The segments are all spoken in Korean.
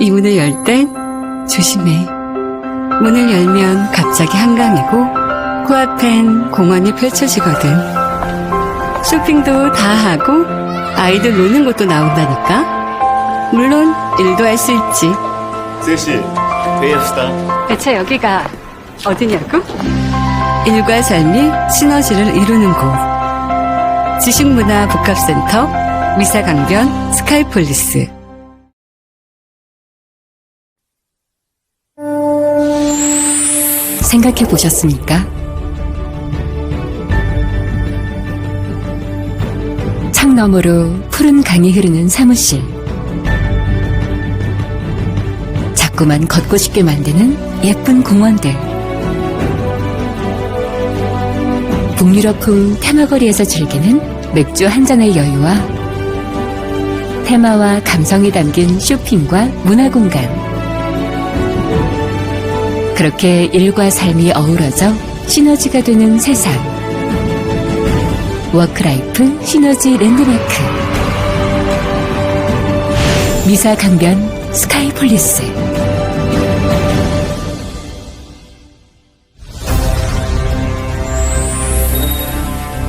이 문을 열땐 조심해. 문을 열면 갑자기 한강이고 코앞엔 공원이 펼쳐지거든. 쇼핑도 다 하고 아이들 노는 곳도 나온다니까. 물론 일도 할 수 있지. 셋이 회의합시다. 대체 여기가 어디냐고? 일과 삶이 시너지를 이루는 곳. 지식문화복합센터 미사강변 스카이폴리스. 생각해 보셨습니까? 창 너머로 푸른 강이 흐르는 사무실. 자꾸만 걷고 싶게 만드는 예쁜 공원들. 북유럽풍 테마거리에서 즐기는 맥주 한 잔의 여유와 테마와 감성이 담긴 쇼핑과 문화 공간. 그렇게 일과 삶이 어우러져 시너지가 되는 세상. 워크라이프 시너지 랜드마크. 미사 강변 스카이폴리스.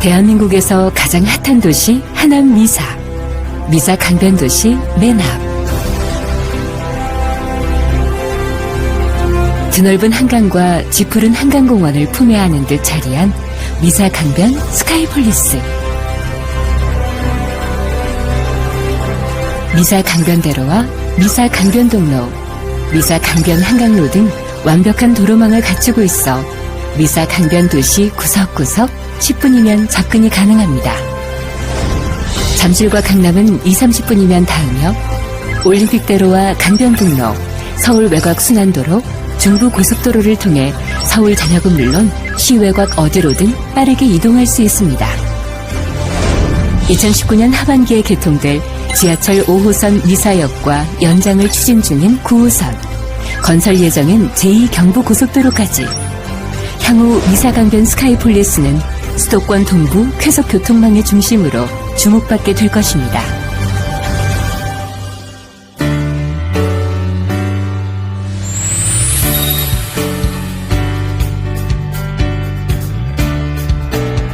대한민국에서 가장 핫한 도시 하남 미사. 미사 강변 도시 맨 앞. 드넓은 한강과 짙푸른 한강공원을 품에 안은 듯 자리한 미사 강변 스카이폴리스. 미사 강변대로와 미사 강변동로, 미사 강변 한강로 등 완벽한 도로망을 갖추고 있어 미사 강변 도시 구석구석 10분이면 접근이 가능합니다. 잠실과 강남은 2, 30분이면 닿으며 올림픽대로와 강변북로, 서울 외곽 순환도로, 중부 고속도로를 통해 서울 전역은 물론 시외곽 어디로든 빠르게 이동할 수 있습니다. 2019년 하반기에 개통될 지하철 5호선 미사역과 연장을 추진 중인 9호선, 건설 예정인 제2경부고속도로까지 향후 미사강변 스카이폴리스는 수도권 동부 쾌속 교통망의 중심으로 주목받게 될 것입니다.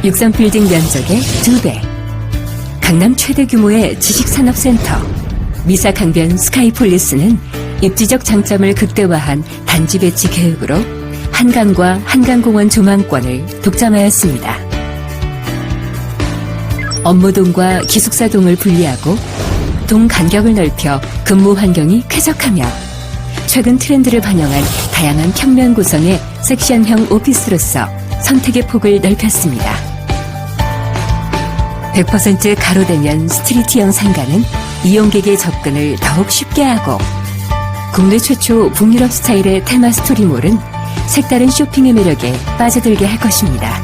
육상 빌딩 면적의 두 배. 강남 최대 규모의 지식산업센터 미사 강변 스카이폴리스는 입지적 장점을 극대화한 단지 배치 계획으로 한강과 한강공원 조망권을 독점하였습니다. 업무동과 기숙사동을 분리하고 동 간격을 넓혀 근무 환경이 쾌적하며 최근 트렌드를 반영한 다양한 평면 구성의 섹션형 오피스로서 선택의 폭을 넓혔습니다. 100% 가로대면 스트리트형 상가는 이용객의 접근을 더욱 쉽게 하고 국내 최초 북유럽 스타일의 테마 스토리몰은 색다른 쇼핑의 매력에 빠져들게 할 것입니다.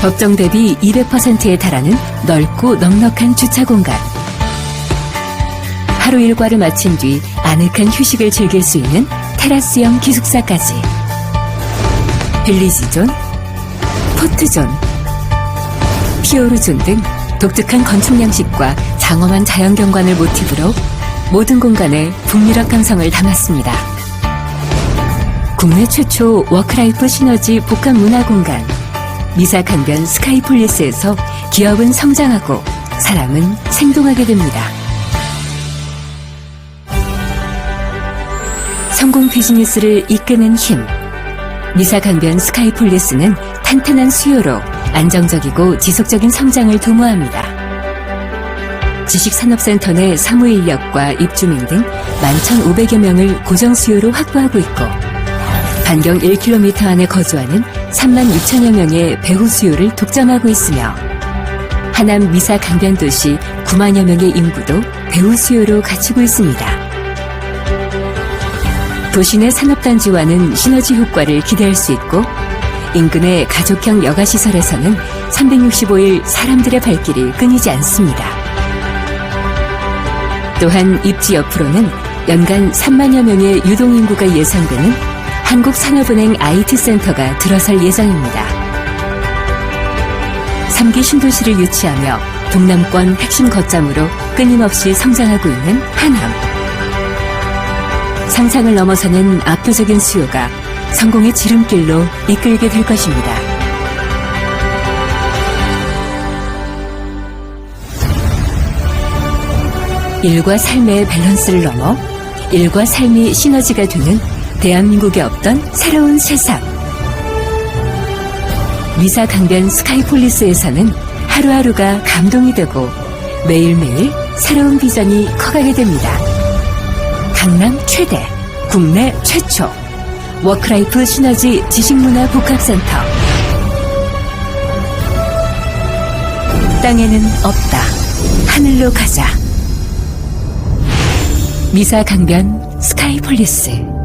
법정 대비 200%에 달하는 넓고 넉넉한 주차 공간. 하루 일과를 마친 뒤 아늑한 휴식을 즐길 수 있는 테라스형 기숙사까지. 빌리지존, 포트존, 피오르존 등 독특한 건축 양식과 장엄한 자연경관을 모티브로 모든 공간에 북유럽 감성을 담았습니다. 국내 최초 워크라이프 시너지 복합 문화 공간 미사 강변 스카이폴리스에서 기업은 성장하고 사람은 생동하게 됩니다. 성공 비즈니스를 이끄는 힘 미사 강변 스카이폴리스는 탄탄한 수요로 안정적이고 지속적인 성장을 도모합니다. 지식산업센터 내 사무인력과 입주민 등 11,500여 명을 고정 수요로 확보하고 있고 반경 1km 안에 거주하는 3만 6천여 명의 배후 수요를 독점하고 있으며 하남 미사 강변 도시 9만여 명의 인구도 배후 수요로 갖추고 있습니다. 도시 내 산업단지와는 시너지 효과를 기대할 수 있고 인근의 가족형 여가시설에서는 365일 사람들의 발길이 끊이지 않습니다. 또한 입지 옆으로는 연간 3만여 명의 유동인구가 예상되는 한국산업은행 IT센터가 들어설 예정입니다. 3기 신도시를 유치하며 동남권 핵심 거점으로 끊임없이 성장하고 있는 하남. 상상을 넘어서는 압도적인 수요가 성공의 지름길로 이끌게 될 것입니다. 일과 삶의 밸런스를 넘어 일과 삶이 시너지가 되는 대한민국에 없던 새로운 세상. 미사 강변 스카이폴리스에서는 하루하루가 감동이 되고 매일매일 새로운 비전이 커가게 됩니다. 강남 최대, 국내 최초, 워크라이프 시너지 지식문화 복합센터. 땅에는 없다. 하늘로 가자. 미사 강변 스카이폴리스.